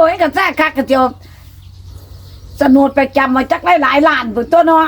อ้ยก็แท้คักกระเจียวสนุดไปจำมาจักหลายๆล้านพุ่นตัวเนาะ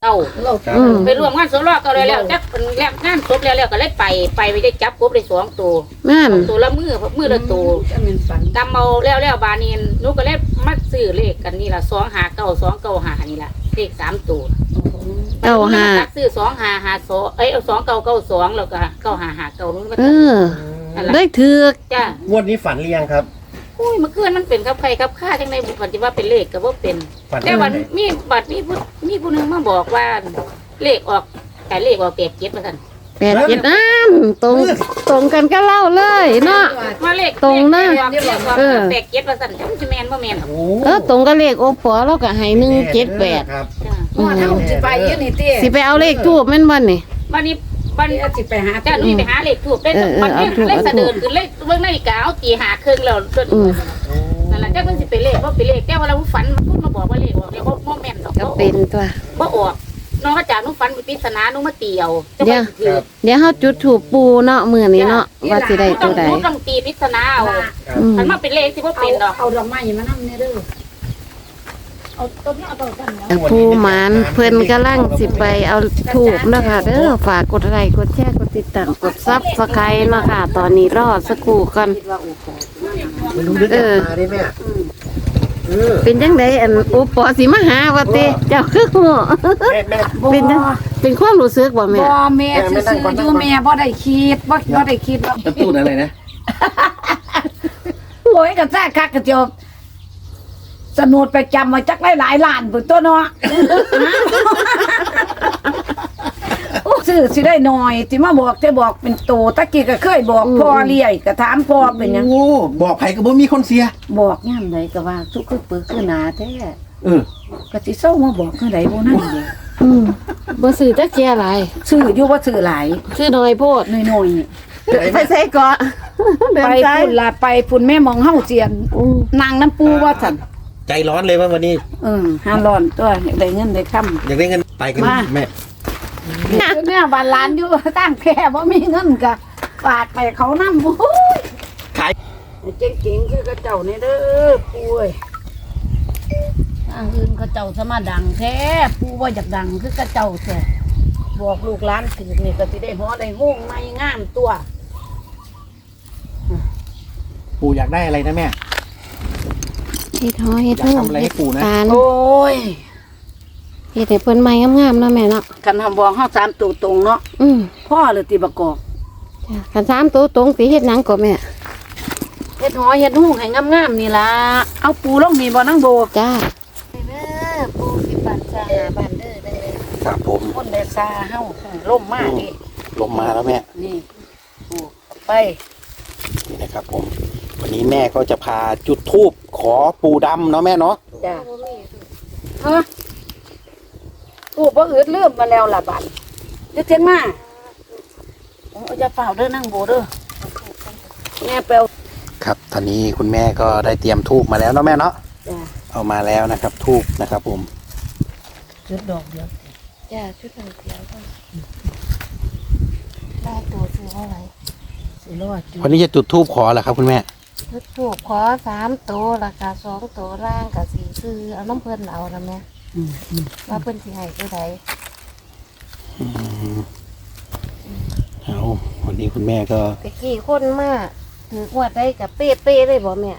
เต้าครับอืม ไปรวมงานสลอก็เลยแล้วจักเป็นแล้วงานศพแล้วแล้วก็เลยไปไปไปได้จับกบได้สองตัวแม่นตัวละมือมือละตัวจะเป็นฝันกำเอาแล้วแล้วบานีนหนูก็เลยมาซื้อเลขกันนี่ละสองหาเก้าสองเก้าหานี่ละเลขสามตัวเก้าห้าตักซื้อสองหาหาสองเอ้ยเอาสองเก้าเก้าสองแล้วก็เก้าหาหาเก้านู้นก็เออนั่นแหละได้ถือกจ้างวดนี้ฝันหรือยังครับอุ้ยเมื่อคืนมันเป็นครับใครครับค่าจังในบุคคลที่ว่าเป็นเลขก็ว่าเป็นฝันแต่วันมีบัตรมีผู้มีผู้หนึงมาบอกว่า เลขออกแต่เลขออกแปดเจ็ดมาสั่นแปดเจ็ดน้ำตรงตรงกันก็เล่าเลยเนาะ มาเลขตรงนะเลขออกเลขออกเออ แปดเจ็ดมาสั่นจังสิแมนบ่แมนหรอกโอ้เออตรงกับเลขโอปอเราก็ให้หนึ่งเจ็ดแปดครับ จ้าหัวเท่าสิไปอยืนนี่เตี้ยสิไปเอาเลขทูบแม่นบ่นี่ วันนี้วันเตี้ยสิไปหาจ้าหนุ่ยไปหาเลขถูกได้เออเออวันนี้เอาถูกเลขเอาถูก สะเดินคือเลขเบิ่งนาฬิกาเอาตีหาครึ่งแล้วจนอืมนั่นแหละจ้าเพิ่นสิไปเลขว่าไปเลขแต่ว่าเราฝันมันพูดมาบอกว่าเลขออกแล้วบ่แม่นดอกก็เป็นตัวบ่ออก น้องก็จากหนุ่ฝันไปปริศนาหนุ่มาเตียวเดี๋ยวคือเดี๋ยวเฮาจุดถูกปูเนาะมื้อนี้เนาะว่าสิได้ต้ตัอวงใดหนูต้องตีปริศนาเอาอืมมันมาเป็นเลขที่บ่เอาเป็นดอกเอาดอกไม้มานั่งนี่เด้อเอาต้นนี้เอาต้นกันเนาะผู้หมานเพิ่นกำลังสิไปเอาถูกเนาะคะเด้อฝากกดไลค์กดแชร์กดติดตามกดซับสไครต์เนาะค่ะ ตอนนี้รอสักครู่กันคิดว่าโอ้โหไม่รู้นึกเออมาได้แม่ เออเป็นจังไดอันโอปอสิมาหาว่าติเจ้าคือหัวแม่แม่เป็นจังเป็นความรู้สึกบ่แม่บ่แม่ซื่อๆอยู่แม่บ่ได้คิดบ่บ่ได้คิดว่าน้ำตู้นั่นอะไรนะโอ้ยก็แท้คักกระเจียวสนุดไปจำมาจักหลายๆล้านพุ่นตัวเนาะโอ้ ซื้อสิได้หน่อยที่มาบอกแต่บอกเป็นโตตะกี้ก็เคยบอกพ่อเลี้ยก็ถามพ่อเป็นหยังโอ้บอกใครก็บ่มีคนเสีย บอกย่ำใดก็ว่าทุกข์คือปึกคือหนาแท้เออ ก็สิเศร้ามาบอกคือใดบ่นั่นเด้อืมบ่ซื้อจักเจียหลายซื้ออยู่บ่ซื้อหลายซื้อน้อยโพดน้อยๆนี่ไปใส่เกาะเดินไปซ้ายพุ่นละไปพุ่นแม่มองเฮาเจียนอืมนางน้ำปูว่าซั่นใจร้อนเลยว่าวันนี้เออหาร้อนตัวอยากได้เงินได้คำอยากได้เงินไปกันมา แม่ เนี่ยบ้านหลานอยู่ตั้งแค่บ่มีเงินก็ฝากไปเขานำโอ้ยขายเจ๋งๆคือกระเจ้านี่เด้อปุ้ยทางอื่นเขาเจ้าสมาดังแท้ปูว่าอยากดังคือกระเจ้าแท้บอกลูกหลานถือนี่ก็สิได้ฮอได้ห้องไม่งามตัว ปู่อยากได้อะไรนะแม่ เฮ็ดหอเฮ็ดอยากทำอะไรให้ปู่นะ ตาล โอ้ย เฮ็ดให้เพิ่นใหม่งามๆเนาะแม่เนาะคันทำบอกเฮาสามตัวตรงเนาะอืมพ่อเลยติประกอบจ้ะคันสามตัวตรงสิเฮ็ดหยังก็แม่เฮ็ดหอเฮ็ดหูให้งามๆนี่ล่ะเอาปูลงนี่บ่นั่งโบจ้าเด้อปูสิปันซาบ้านเด้อเด้อครับผมคนได้ซาเฮาล่มมากนี่ลมมาแล้วแม่ นี่ปูไปนี่นะครับผม วันนี้แม่ก็จะพาจุดธูปขอปู่ดำเนาะแม่เนาะจ้ะฮะ ปูบ่อืดเริ่มมาแล้วล่ะบัดเดี๋ยวเทียนมาเอาจะเฝ้าเด้อนั่งโบเด้อแม่ไปเอาครับตอนนี้คุณแม่ก็ได้เตรียมธูปมาแล้วเนาะแม่เนาะจ้ะเอามาแล้วนะครับธูปนะครับผมจุดดอกเดียวจ้าชุดนั้นเดียวก็ได้ตัวซื้อเท่าไหร่สิรอดจุดวันนี้จะจุดธูปขอเหรอครับคุณแม่ชุดถูกขอสามตัวราคาสองตัวร่างกับสีซื้อเอาน้ำเพิ่นเอานะแม่อืมอืม ว่าเพิ่นสิให้ตัวใดอืมเอาวันนี้คุณแม่ก็ตะกี้คนมาถือกวดได้กับเป๊ะเป๊ะๆเลยบ่แม่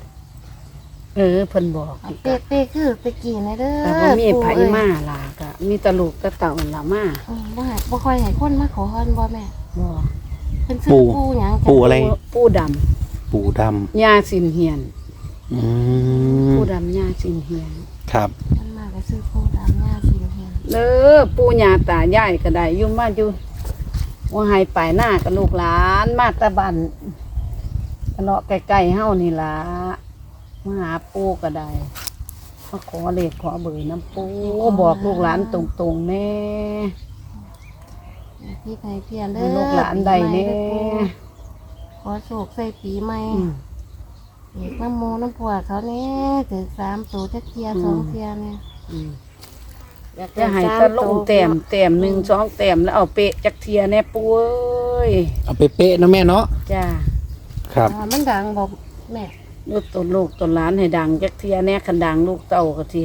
เออเพิ่นบอกอันเป๊ะเป๊ะๆคือตะกี้นะเด้อแต่ว่ามีไผปู่เอ้ยมาล่ะก็มีแตลูกแตะเต่าล่ะมาอืมบ่ให้บ่ค่อยให้คนมาขอเพิ่นบ่แม่บ่เพิ่นซื้อปู่ปูหยังจ้ปู่อะไร ปูดำปู่ดยาสินเฮียนำอืมปูดำยาสินเฮียน ครับ เพิ่นมาก็ซื้อปูดำหน้าสิงเฮียนเด้อปู่ย่าตายายก็ได้อยู่มาอยู่ว่าให้ไปหน้ากับลูกหลานมาแตะบันเลาะใกล้ๆเฮานี่ล่ะมาหาปู่ก็ได้มาขอเลขขอเบอร์น้ำปู่บอกลูกหลานตรงๆแน่พี่ไผเพียนเด้ให้อลูกหลานใดแน่ขอโชคใส่ปีใหม่อืมอีกน้ำหมูน้ำผัวเขาเนี่ยถือสามตัวจะเทียสองเทียเนี่ยอืมอยาก จะให้สามตะลงตัวแต้มแต้มหนึ่งสองแต้มแล้วเอาเปะจักเทียแน่ปุ้ยเอาไปเป๊ะๆนะแม่เนาะจ้าครับ อ่ามันดังบอกแม่ลูกตัวลูกตัวหลานให้ดังจักเทียแน่คันดังลูกเต่าก็ที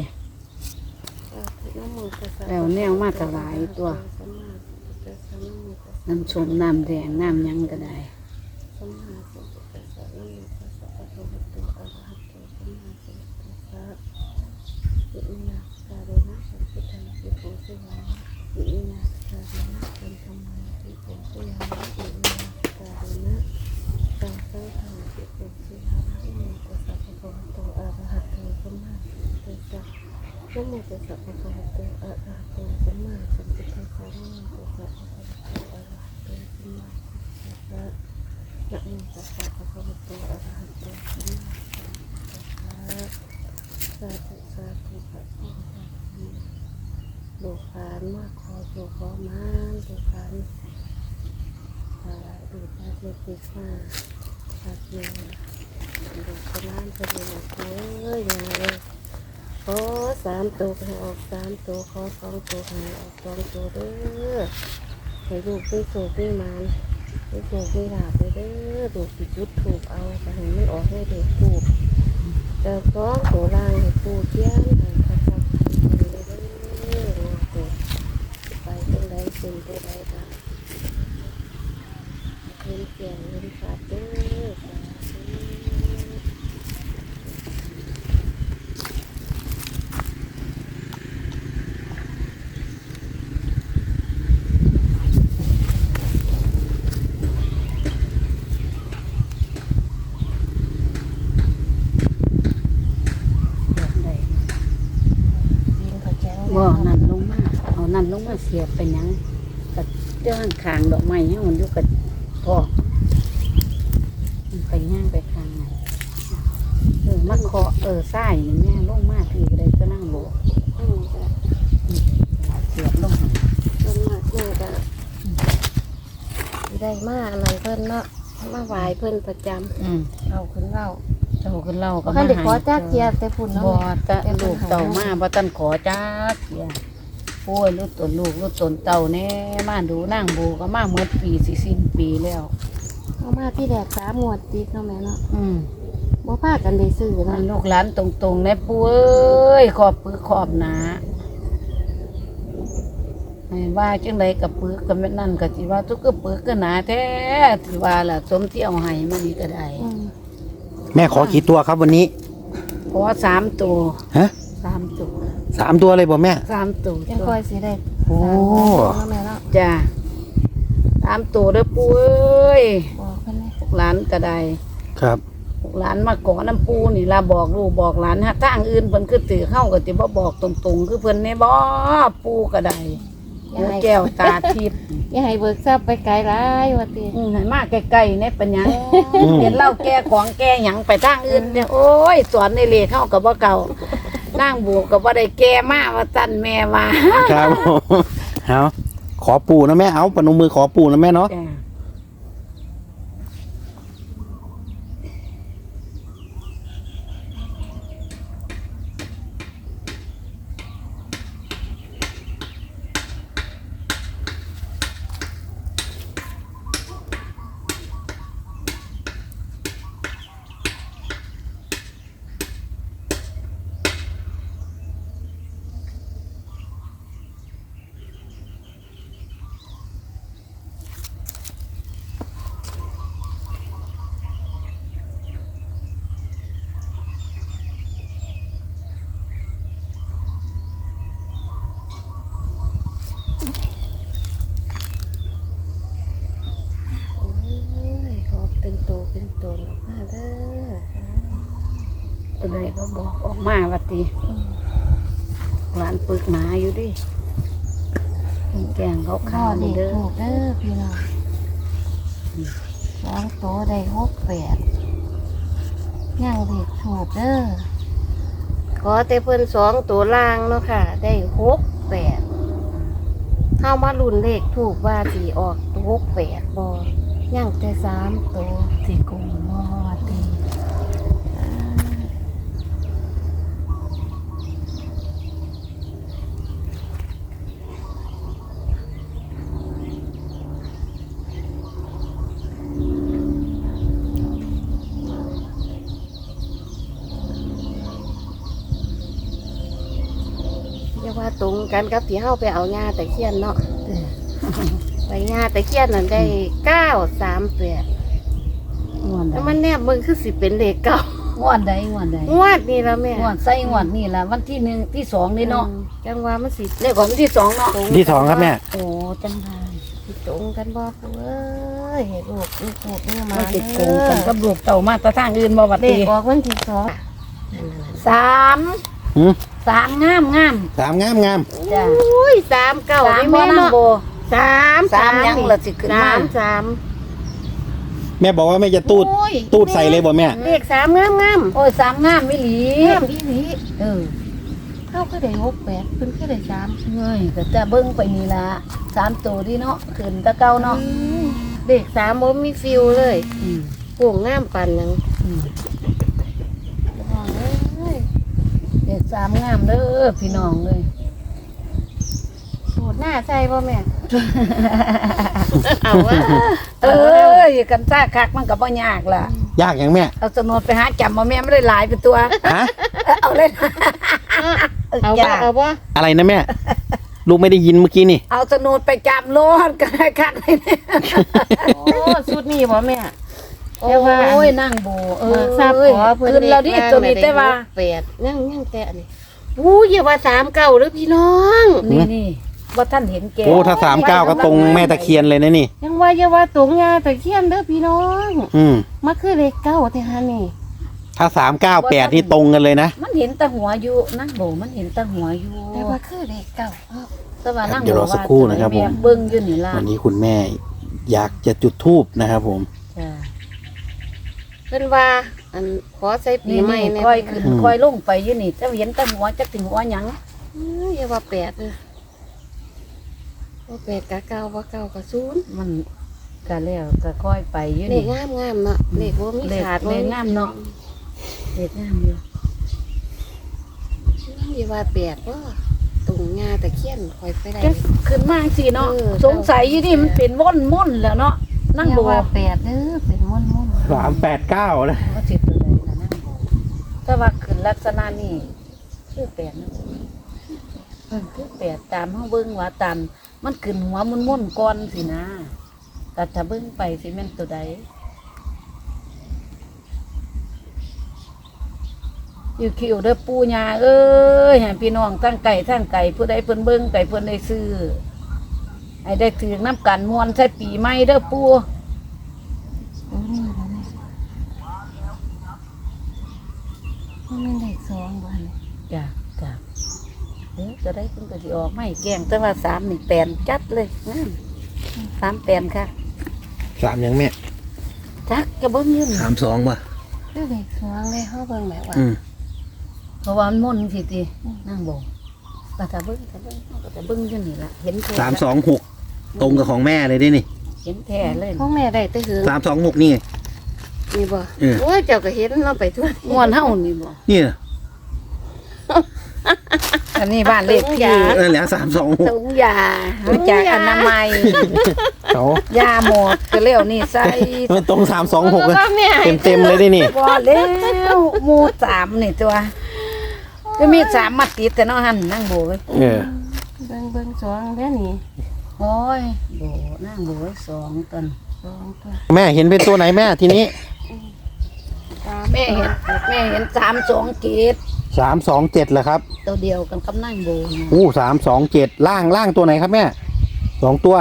แล้วแนวมาถวายตัว น้ำชมน้ำแดงน้ำหยังก็ได้ โมตัสสะภะคะวะโตอะระหะโตสัมมาสัมพุทธัสสะนะโมตัสสะภะคะวะโตอะระหะโตสัมมาสัมพุทธัสสะนะโมตัสสะภะคะวะโตอะระหะโตสัมาสัมพุทธัสสะสาธุสาธุสาธุ ลูกหลานมาขอสู่ขอมาลูกหลานดูดาเล็กติดมาฝากเงินลูกหลานไปเลยนะเอ้ยมาเลยขอสามตัวให้ออกสามตัวขอสองตัวให้ออกสองตัวเด้อให้ลูกได้โชคได้มานได้โชคได้ลาบไปเด้อลูกสิจุดถูกเอาไปให้มันออกให้เด็กถูกแต่สองตัวล่างให้ปูเทียนให้ขัดขัดขัดขัดเด้อเนาะตัวไปตรงใด เป็นตัวใดกันเงินเสียงเงินขาดเด้อบ่นั่นลงมา เอานั่นลงมาเสียบไปหยัง จ้าขางดอกไม้ให้มันอยู่กับพ่อมันไปย่างไปข้างไหนเออมาเคาะเออไส้นี่แม่ลงมาพี่ก็ได้ก็นั่งโบกอืมก็เสียบลงหั่นต้นมากเนี่ยก็สิได้มากอะไรเพิ่นเนาะมาไหวเพิ่นประจอืมำเอาขึ้นเล่าเจ้าขึ้นเล่าก็เขามาได้ให้ขอจ้าเกียร์แต่พุ่นเนาะบ่ตะลูกเต่ามาบ่ตันขอจ้าเกีย โอ้ยลูกตนลูกลูกตนเต่าแน่มาดูนั่งโบก็มาเมื่อปีสิสิ้นปีแล้ว เอามาที่แดกสามหมวดติดเนาะแม่เนาะอืมบ่พากันได้ซื้อมัเนาะนลูกหลานตรงๆแน่ปุ้ยขอบปือขอบหนาไม่ว่าจังไดกับปือกับแม่นั่นก็สิว่าทุกก็ปือก็หนาแท้ถือว่าล่ะสมที่เอาให้มันนี่ก็ได้อืมแม่ขอกี่ตัวครับวันนี้ขอสามตัวฮะสามตัว สามตัวเลยบ่แม่ สามตัวยังค่อยสิได้โอ้ สามหมวดเนาะแม่เนาะจ้าสามตัวเด้อปุ้ยบอกเพิ่นเลยลูกหลานก็ได้ครับลูกหลานมาขอน้ำปูนี่ล่ะบอกลูกบอกหลานฮะทางอื่นเพิ่นคือตือเข้าก็สิบ่บอกตรงๆ คือเพิ่นแน่บ่ปูก็ได้หูแก้วตาทิพย์อย่าให้เบิกทรัพย์ไปไกลหลายว่าติอืมให้มาใกล้ๆเนี่ยเป็นหยังเห็นเล่าแก้ของแก้หยังไปทางอื่นเนี่ยโอ้ยสอนในเลขเข้ากับบ่เก่า นั่งบวกกับบ่ได้แก้มาว่าตันแม่ว่าครับผมเอาขอปู่นะแม่เอาปนมมือขอปู่นะแม่เนาะ จ้ะ โอ้ยขอเป็นโตเป็นตนออกมาเด้อ ตัวใดก็บอกออกมาว่าติหลานปึกหนาอยู่ดิแกงเขาพ่อขาวเด็นี่กเด้อถูกเด้อพี่น้องสองโตได้หกแปดย่างเด็กถูกเด้อขอแต่เพิ่นสองตัวล่างเนาะค่ะ ได้หกแปดเข้ามารุ่นเลขถูกว่าสีออกหกแปดบอย่างแต่สามตัวที่กงมอตี สา ว่าตรงกันกับที่เฮาไปเอาหญ้าตะเคียนเนาะไปหญ้าตะเคียนนั่นได้เก้าสามแปดงวดใดแล้วมันแนบมึงคือสิเป็นเลขเก้างวดใดงวดใดงวดนี่ละแม่งวดใส่งวดนี่ล่ะวันที่หนึ่งที่สองนี่เนาะอืมจังว่ามันสิเลขของวันที่สองเนาะตรงที่สองครับแม่ โอ้จังไดสิตรงกันบ่ปูเอ้ยเห็นลูกลูกลูกเนี่ยมามันติดโกงกันกับลูกเต่ามาแตะทางอื่นบ่บัดเลนี้ขออกวันที่สองสาม หืมสามงามงามสามงามงามจ้ะอุ้ยสามเก้าสามได้บ่แม่นั่งเนาะโบสามสามยังละสิขึ้นมาสามสามแม่บอกว่าแม่จะตูดโอ้ยตูดใส่เลยบ่แม่ เลขสามงามงามโอ้ยสามงามไม่หลีงามอีหลีเออเข้าก็ได้หกแปดเพิ่นก็ได้สามเฮ้ยก็จะเบิ้งไปนี่ละสามตัวดีเนาะขึ้นแตะเก้าเนาะอืมเลขสามบ่มีฟิวเลยอืมโป่งงามปันหยังอืม เอ้ย เด็กสามงามเด้อพี่น้องเลยสูตรหน้าใส่บ่แม่ เอาวะเอ้ยกันซ่าคักมันก็บ่ยากล่ะ ยากอย่างแม่ เอาสนดไปหาจำมาแม่ไม่ได้หลายเป็นตัว ฮะ เอาเลยเอาจ้ะวะเอาวะอะไรนะแม่ ลูกไม่ได้ยินเมื่อกี้นี่ เอาสนดไปจำโลดกันคักเลยเนี่ยโอ้สูตรนี้บ่แม่ โอ้แต่ว่ายนั่งโบเอเอออทราบขอเพิ่นขึ้นแล้วดิตัวนี้แต่ว่าแปดยังยังแต่อันนี้อู้อย่าว่าสามเก้าเด้อพี่น้อง นี่นี่ว่าท่านเห็นแกโอ้ถ้าสามเก้าก็ตรงแม่ตะเคียนเลยนะนี่ ยังว่าอย่าว่าตรงยาตะเคียนเด้อพี่น้องอืมมาคือเลขเก้าแต่ฮะนี่ถ้าสามเก้าแปดนี่ตรงกันเลยนะ มันเห็นแตาหัวอยู่นั่งโบมันเห็นแตาหัวอยู่แต่ว่าคือเลขเก้าเอ้าแต่ว่านั่งเดี๋ยวรอสักครู่นะครับผม แเบิ้งอยู่นี่ล่ะวันนี้คุณแม่อยากจะจุดทูบนะครับผม จ้ะ เพิ่นว่า อันขอใส่ปีนี่ใหม่นี่แน่ค่อยขึ้นอืม ค่อยลงไปอยู่นี่จะเห็นแตาหัวจะถึงหัวหยังอื้ออย่าว่าแปดเลยว่าแปดกะเก้าว่าเก้ากะศูนย์มันก็แล้วก็ค่อยไปอยู่เลนี่ขงามงามๆเนาะเลขว่ามีเลขขาดเลขงามเนาะเด็กงามอยู่อย่าว่าแปดว่าตรงยาตะเคียนคอยไปได้จะขึ้นมาสิเนาะเออ สงสัยอยู่นี่มันเป็นม่นม่นๆแล้วเนาะนั่งอย่าโบว่าแปดเด้อเป็นม่วนๆ สามแปดเก้านะว่าสิตัวใดนะนั่งโบแต่ว่าขึ้นลักษณะนี่คือแปลกนะเออคือแปลกตามเฮาเบิ่งว่าตามมันขึ้นหัวมันม่นๆก่อนสินะแต่ถ้าเบิ่งไปสิแม่นตัวใดอยู่คิวเด้อปูยาเอ้ยให้พี่น้องทั้งไก่ทั้งไก่ผู้ใดเพิ่นเบิ่งไก่เพิ่นได้ซื้อให้ได้ถือน้ำกันมวนใส่ปีใหม่เด้อปู โอ้นี่บ่แม่ มันเป็นเลขสองบ่เนี่ยจ้ะจ้ะเอ๊ะจะได้คุณก็สิออกไม่แกล้งแต่ว่าสามนี่แปลนจัดเลยงามสามแปลนค่ะสามยังแม่จักกระเบิ้งยืนสามสองป่ะคือเลขสองเลยเฮาเบิ่งแหมว่าอืมเพราะว่ามันม่นสิตินั่งบอกก็จะเบิ้งจะเบิ้งก็จะเบิ้งอยู่นี่ละเห็นแท้สามสองหกตรงกับของแม่เลยดินี่เห็นแท้เลยพ่อแม่ได้แต่หือสามสองหกนี่ไง นี่บ่เออ โอ้ยเจ้าก็เห็นเราไปทั่วม่วนเฮานี่บ่นี่อันนี้บ้านเลขที่นั่นแหละสามสองหกถุงยามาจากอนามัยเขายาหมดก็แล้วนี่ใส่มันตรงสามสองหกเลยพ่อแม่เต็มเต็มๆเลยดินี่ บ่แล้วหมูสามนี่ตัวก็มีสามมาติดแต่เนาะหันนั่งโบยเออเบิ่งเบิ่งสองแล้วนี่โอ้ยโบนั่งโบยสองตนสองตัวแม่เห็นเป็นตัวไหนแม่ทีนี้ตาม แม่เห็นแม่เห็นสามสองเกตสามสองเจ็ดเหรอครับ ตัวเดียวกันกับนั่งโบยนะอู้สามสองเจ็ดล่างล่างตัวไหนครับแม่สองตัว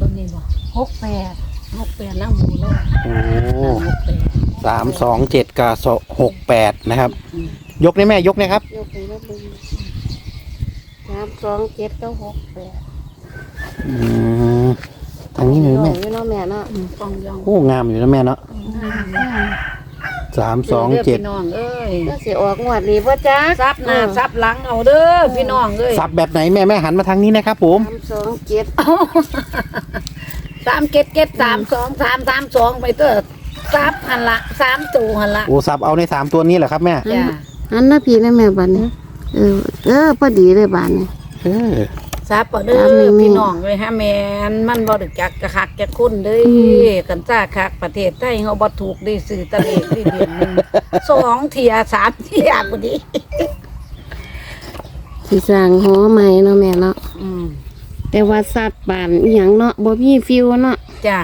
ตัวนี้บอกหกแปดนกแปดนั่งโบยเลยโอ้นกแปดสามสองเจ็ดกับหกแปดนะครับ ยกได้แม่ยกนะครับยกไปแล้วเบิ่งสามสองเจ็ดเก้าหกแปดอืมทางนี้เลยแม่อยู่เนาะแม่เนาะอืมฟองยองโอ้งามอยู่นะแม่เนาะ สามสองเจ็ดพี่น้องเอ้ยก็สิออกงวดนี้บ่จ๊ะซับหน้าซับหลังเอาเด้อพี่น้องเอ้ยสับแบบไหนแม่แม่หันมาทางนี้นะครับผมสามสองเจ็ดสามเกตเกตสามสองสามสามสองไปเถอะซับหันละสามตูหันละโอ้สับเอาในสามตัวนี้แหละครับแม่จ้าอันน่ะพี่นะแม่บัดนี้เออเออพอดีเลยบัดนี้เออ ซับเอาเด้ตามนี้อพี่น้องเลยฮะแมนมันบ่ได้จักกะคักจะคุ้นเด้อกันซ่าคักประเทศไทยเฮาบ่ถูกได้ซื้อตะเลขได้เดือนหนึงสองเทียสามเทียบ่ดีสิสร้างหอใหม่เนาะแม่เนาะอืมแต่ว่าสัตว์ป่านอหย่างเนาะบ่มีฟิวเนาะจ้า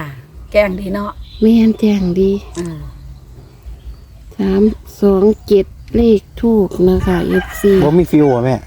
แกล้งดีเนาะแม่นแจ้งดีอืมสามสองเจ็ดเลขทูกนะคะ FC บ่มีฟิวอะแม่บ